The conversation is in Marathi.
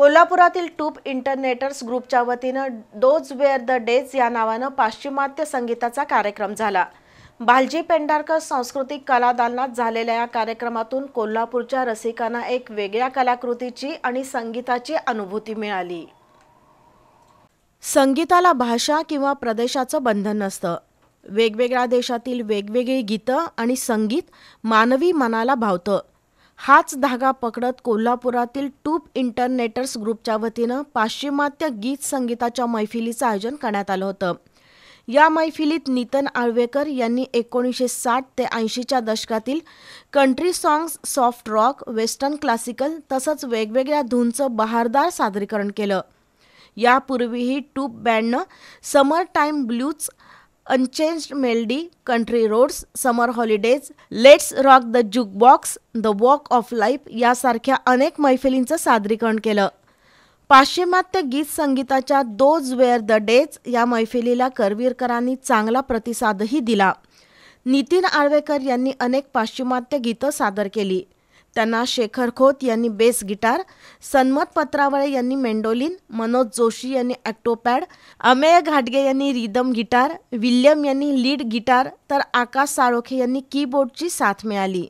कोल्हापुरातील टूप इंटरनेटर्स ग्रुपच्या वतीनं डोज वेअर द डेज या नावानं पाश्चिमात्य संगीताचा कार्यक्रम झाला. भालजी पेंढारकर सांस्कृतिक कलादालनात झालेल्या या कार्यक्रमातून कोल्हापूरच्या रसिकांना एक वेगळ्या कलाकृतीची आणि संगीताची अनुभूती मिळाली. संगीताला भाषा किंवा प्रदेशाचं बंधन नसतं. वेगवेगळ्या देशातील वेगवेगळी गीतं आणि संगीत मानवी मनाला भावतं. हाच धागा पकडत कोल्हापुरातील टूप इंटरनेटर्स ग्रुपच्या वतीनं पाश्चिमात्य गीत संगीताच्या मैफिलीचं आयोजन करण्यात आलं होतं. या मैफिलीत नितन आळवेकर यांनी एकोणीसशे साठ ते ऐंशीच्या दशकातील country songs soft rock western classical तसंच वेगवेगळ्या धूनचं बहारदार सादरीकरण केलं. यापूर्वीही टूप बँडनं summer time blues unchanged melody country roads summer holidays let's rock the juke box the walk of life यासारख्या अनेक मैफिलींचं सादरीकरण केलं. पाश्चिमात्य गीत संगीताच्या दोज वेअर द डेज या मैफिलीला करवीरकरांनी चांगला प्रतिसादही दिला. नितीन आळवेकर यांनी अनेक पाश्चिमात्य गीतं सादर केली. त्यांना शेखर खोत यांनी बेस गिटार सन्मत पत्रावळे यांनी मेंडोलिन मनोज जोशी यांनी ॲक्टोपॅड अमेय घाटगे यांनी रिदम गिटार विल्यम यांनी लीड गिटार तर आकाश साळोखे यांनी कीबोर्डची साथ मिळाली.